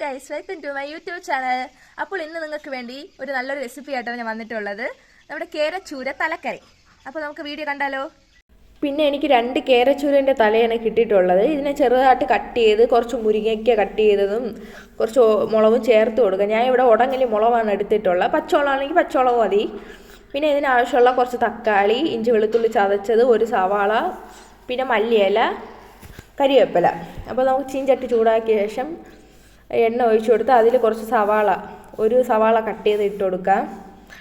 Guys welcome to my YouTube channel അപ്പോൾ ഇന്ന് നിങ്ങൾക്ക് വേണ്ടി ഒരു നല്ലൊരു റെസിപ്പി ആയിട്ടാണ് ഞാൻ വന്നിട്ടുള്ളത്. നമ്മുടെ കേരച്ചൂര തലക്കറി. അപ്പോൾ നമുക്ക് വീഡിയോ കണ്ടാലോ? പിന്നെ എനിക്ക് രണ്ട് കേരച്ചൂരന്റെ തലയാണ് കിട്ടിയിട്ടുള്ളത്. ഇതിനെ ചെറുതായിട്ട് കട്ട് ചെയ്ത് കുറച്ച് മുരിങ്ങയ്ക്ക കട്ട് ചെയ്തതും കുറച്ച് മുളകും ചേർത്ത് കൊടുക്കുക. ഞാൻ ഇവിടെ ഉടങ്ങലി മുളകാണ് എടുത്തിട്ടുള്ളത്. പച്ചമുളകാണെങ്കിൽ പച്ചമുളക് മതി. പിന്നെ ഇതിനാവശ്യമുള്ള കുറച്ച് തക്കാളി ഇഞ്ചി വെളുത്തുള്ളി ചതച്ചത് ഒരു സവാള പിന്നെ മല്ലിയില കരിവേപ്പില. അപ്പോൾ നമുക്ക് ചീഞ്ചട്ടി ചൂടാക്കിയ ശേഷം എണ്ണ ഒഴിച്ചു കൊടുത്ത് അതിൽ കുറച്ച് സവാള ഒരു സവാള കട്ട് ചെയ്ത് ഇട്ട് കൊടുക്കുക.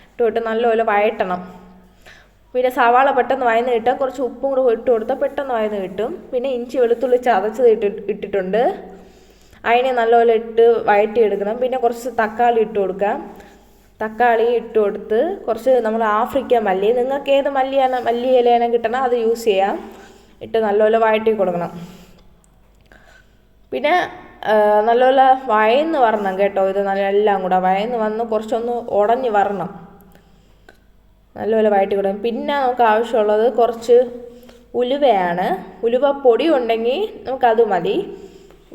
ഇട്ട് കൊടുത്ത് നല്ലപോലെ വഴറ്റണം. പിന്നെ സവാള പെട്ടെന്ന് വയന്ന് കിട്ടാൻ കുറച്ച് ഉപ്പും കൂടെ ഇട്ട് കൊടുത്താൽ പെട്ടെന്ന് വയന്ന് കിട്ടും. പിന്നെ ഇഞ്ചി വെളുത്തുള്ളി ചതച്ചത് ഇട്ട് ഇട്ടിട്ടുണ്ട്. അതിനെ നല്ലപോലെ ഇട്ട് വഴറ്റിയെടുക്കണം. പിന്നെ കുറച്ച് തക്കാളി ഇട്ട് കൊടുക്കാം തക്കാളി ഇട്ട് കൊടുത്ത് കുറച്ച് നമ്മൾ ആഫ്രിക്കൻ മല്ലി നിങ്ങൾക്ക് ഏത് മല്ലിയാണ് മല്ലി ഇലയാണ് കിട്ടണം അത് യൂസ് ചെയ്യാം. ഇട്ട് നല്ലപോലെ വഴറ്റി കൊടുക്കണം. പിന്നെ നല്ലപോലെ വയന്ന് വരണം കേട്ടോ. ഇത് നല്ല എല്ലാം കൂടെ വയന്ന് വന്ന് കുറച്ചൊന്ന് ഉടഞ്ഞ് വരണം. നല്ലപോലെ വഴറ്റി കൊടുക്കണം. പിന്നെ നമുക്ക് ആവശ്യമുള്ളത് കുറച്ച് ഉലുവയാണ്. ഉലുവ പൊടി ഉണ്ടെങ്കിൽ നമുക്കത് മതി.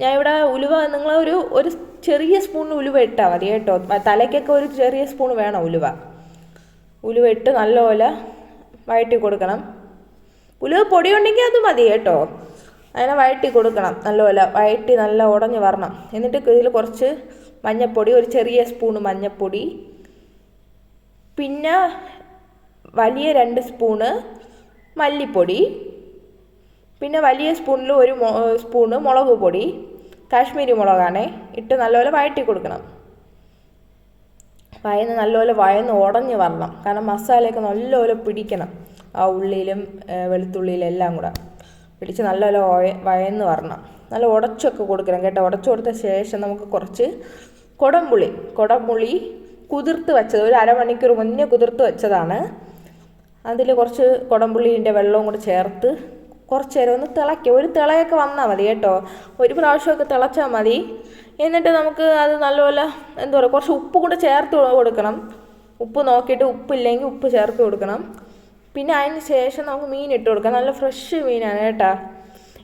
ഞാൻ ഇവിടെ ഉലുവ നിങ്ങൾ ഒരു ചെറിയ സ്പൂൺ ഉലുവ ഇട്ടാൽ മതി കേട്ടോ. തലയ്ക്കൊക്കെ ഒരു ചെറിയ സ്പൂൺ വേണം ഉലുവ. ഉലുവ ഇട്ട് നല്ലപോലെ വഴറ്റി കൊടുക്കണം. ഉലുവ പൊടി ഉണ്ടെങ്കിൽ അത് മതി കേട്ടോ. അതിനെ വഴറ്റി കൊടുക്കണം. നല്ലപോലെ വഴറ്റി നല്ല ഉടഞ്ഞ് വരണം. എന്നിട്ട് ഇതിൽ കുറച്ച് മഞ്ഞൾപ്പൊടി ഒരു ചെറിയ സ്പൂൺ മഞ്ഞൾപ്പൊടി പിന്നെ വലിയ രണ്ട് സ്പൂണ് മല്ലിപ്പൊടി. പിന്നെ വലിയ സ്പൂണിൽ ഒരു സ്പൂണ് മുളക് പൊടി. കാശ്മീരി മുളകാണേ. ഇട്ട് നല്ലപോലെ വഴറ്റി കൊടുക്കണം. വയന്ന് നല്ലപോലെ വയന്ന് ഉടഞ്ഞ് വരണം. കാരണം മസാലയൊക്കെ നല്ലപോലെ പിടിക്കണം. ആ ഉള്ളിയിലും വെളുത്തുള്ളിയിലും എല്ലാം കൂടെ. പിടിച്ച് നല്ലപോലെ വയ വയന്ന് വരണം. നല്ല ഉടച്ചൊക്കെ കൊടുക്കണം കേട്ടോ. ഉടച്ചു കൊടുത്ത ശേഷം നമുക്ക് കുറച്ച് കുടംപുളി കുടംപുളി കുതിർത്ത് വെച്ചത് ഒരു അരമണിക്കൂർ മുന്നേ കുതിർത്ത് വെച്ചതാണ്. അതിൽ കുറച്ച് കുടംപുള്ളീന്റെ വെള്ളവും കൂടെ ചേർത്ത് കുറച്ച് നേരം ഒന്ന് തിളയ്ക്കുക. ഒരു തിളയൊക്കെ വന്നാൽ മതി കേട്ടോ. ഒരു പ്രാവശ്യമൊക്കെ തിളച്ചാൽ മതി. എന്നിട്ട് നമുക്ക് അത് നല്ലപോലെ എന്താ പറയുക കുറച്ച് ഉപ്പ് കൂടെ ചേർത്ത് കൊടുക്കണം. ഉപ്പ് നോക്കിയിട്ട് ഉപ്പില്ലെങ്കിൽ ഉപ്പ് ചേർത്ത് കൊടുക്കണം. പിന്നെ അതിന് ശേഷം നമുക്ക് മീൻ ഇട്ട് കൊടുക്കാം. നല്ല ഫ്രഷ് മീനാണ് കേട്ടോ.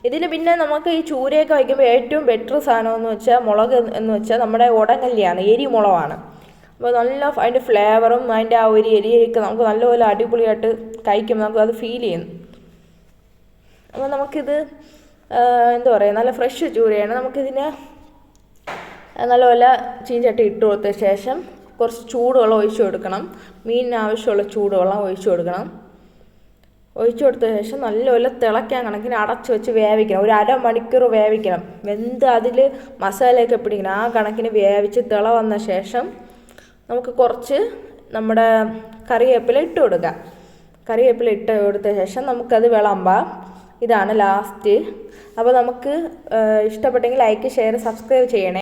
ഇതിൽ പിന്നെ നമുക്ക് ഈ ചൂരയൊക്കെ വയ്ക്കുമ്പോൾ ഏറ്റവും ബെറ്റർ സാധനം എന്ന് വെച്ചാൽ മുളക് എന്ന് വെച്ചാൽ നമ്മുടെ ഉടങ്കല്ലിയാണ് എരി മുളകാണ് അപ്പോൾ നല്ല അതിന്റെ ഫ്ലേവറും അതിന്റെ ആ ഒരു എരിയൊക്കെ നമുക്ക് നല്ലപോലെ അടിപൊളിയായിട്ട് കഴിക്കുമ്പോൾ നമുക്ക് അത് ഫീൽ ചെയ്യും. അപ്പോൾ നമുക്കിത് എന്താ പറയുക നല്ല ഫ്രഷ് ചൂരയാണ്. നമുക്കിതിനെ നല്ലപോലെ ചീഞ്ചട്ടി ഇട്ട് കൊടുത്ത ശേഷം കുറച്ച് ചൂടുവെള്ളം ഒഴിച്ചു കൊടുക്കണം. മീനിന് ആവശ്യമുള്ള ചൂടുവെള്ളം ഒഴിച്ചു കൊടുക്കണം. ഒഴിച്ചു കൊടുത്ത ശേഷം നല്ലപോലെ തിളയ്ക്കാൻ കണക്കിന് അടച്ചു വെച്ച് വേവിക്കണം. ഒരു അരമണിക്കൂർ വേവിക്കണം. വെന്ത് അതിൽ മസാലയൊക്കെ പിടിക്കണം. ആ കണക്കിന് വേവിച്ച് തിള വന്ന ശേഷം നമുക്ക് കുറച്ച് നമ്മുടെ കറിവേപ്പില ഇട്ട് കൊടുക്കാം. കറിവേപ്പില ഇട്ട് കൊടുത്ത ശേഷം നമുക്കത് വിളമ്പാം. ഇതാണ് ലാസ്റ്റ് അപ്പോൾ നമുക്ക് ഇഷ്ടപ്പെട്ടെങ്കിൽ ലൈക്ക് ഷെയർ സബ്സ്ക്രൈബ് ചെയ്യണേ.